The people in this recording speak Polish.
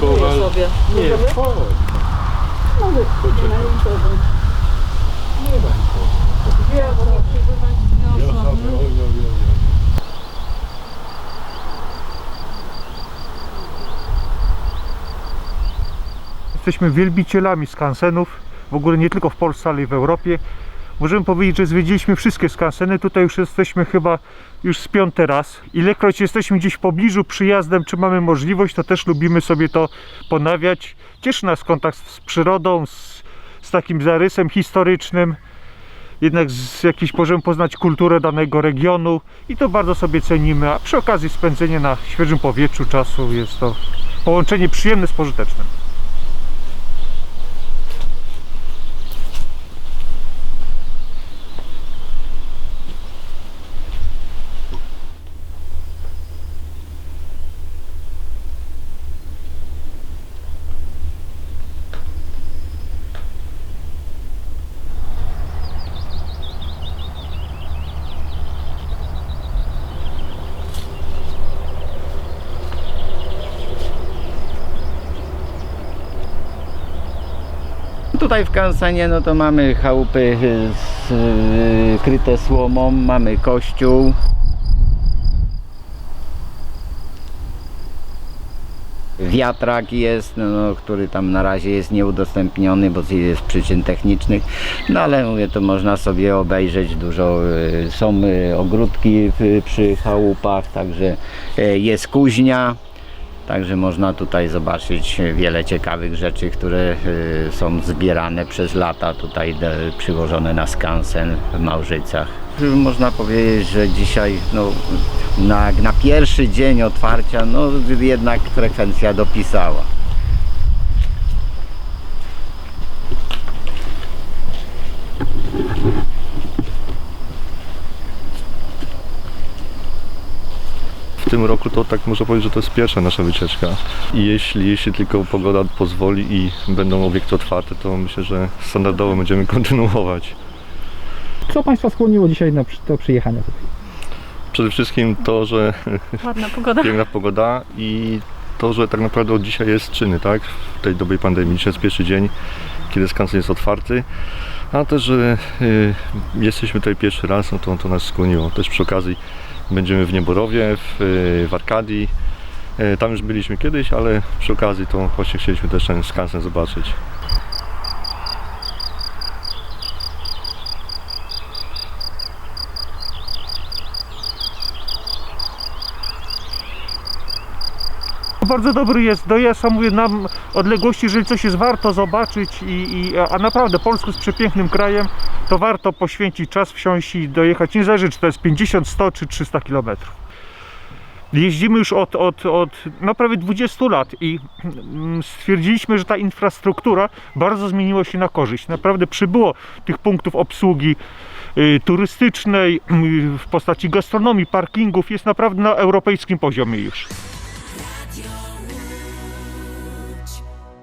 Kowal. sobie. Nie, chodź. Jesteśmy wielbicielami skansenów, w ogóle nie tylko w Polsce, ale i w Europie. Możemy powiedzieć, że zwiedziliśmy wszystkie skanseny. Tutaj już jesteśmy chyba już z piąty raz. Ilekroć jesteśmy gdzieś w pobliżu przyjazdem, czy mamy możliwość, to też lubimy sobie to ponawiać. Cieszy nas kontakt z przyrodą, z, z takim zarysem historycznym. Jednak z jakiś możemy poznać kulturę danego regionu i to bardzo sobie cenimy. A przy okazji spędzenie na świeżym powietrzu czasu jest to połączenie przyjemne z pożytecznym. Tutaj w Kansanie no to mamy chałupy y, z, y, kryte słomą, mamy kościół. Wiatrak jest, no, no, który tam na razie jest nieudostępniony, bo z przyczyn technicznych, no ale mówię, to można sobie obejrzeć dużo, y, są y, ogródki przy chałupach, także jest kuźnia, Także można tutaj zobaczyć wiele ciekawych rzeczy, które y, są zbierane przez lata tutaj przywożone na skansen w Małżycach. Można powiedzieć, że dzisiaj no, na, na pierwszy dzień otwarcia no, jednak frekwencja dopisała. W tym roku to tak można powiedzieć, że to jest pierwsza nasza wycieczka. I jeśli, jeśli tylko pogoda pozwoli i będą obiekty otwarte, to myślę, że standardowo będziemy kontynuować. Co Państwa skłoniło dzisiaj na, przy- do przyjechania tutaj? Przede wszystkim to, że Ładna pogoda. piękna pogoda i to, że tak naprawdę od dzisiaj jest czynny, tak? W tej dobie pandemii. Dzisiaj jest pierwszy dzień, kiedy skansen jest otwarty. A też, że y, jesteśmy tutaj pierwszy raz, no to, to nas skłoniło. Też przy okazji będziemy w Nieborowie, w, y, w Arkadii. Y, Tam już byliśmy kiedyś, ale przy okazji to właśnie chcieliśmy też ten skansen zobaczyć. Bardzo dobry jest dojazd, a mówię, nam odległości, jeżeli coś jest warto zobaczyć i, i, a naprawdę Polska jest przepięknym krajem, to warto poświęcić czas, wsiąść i dojechać, nie zależy czy to jest 50, 100 czy 300 kilometrów. Jeździmy już od, od, od no prawie 20 lat i mm, stwierdziliśmy, że ta infrastruktura bardzo zmieniła się na korzyść. Naprawdę przybyło tych punktów obsługi y, turystycznej y, w postaci gastronomii, parkingów, jest naprawdę na europejskim poziomie już.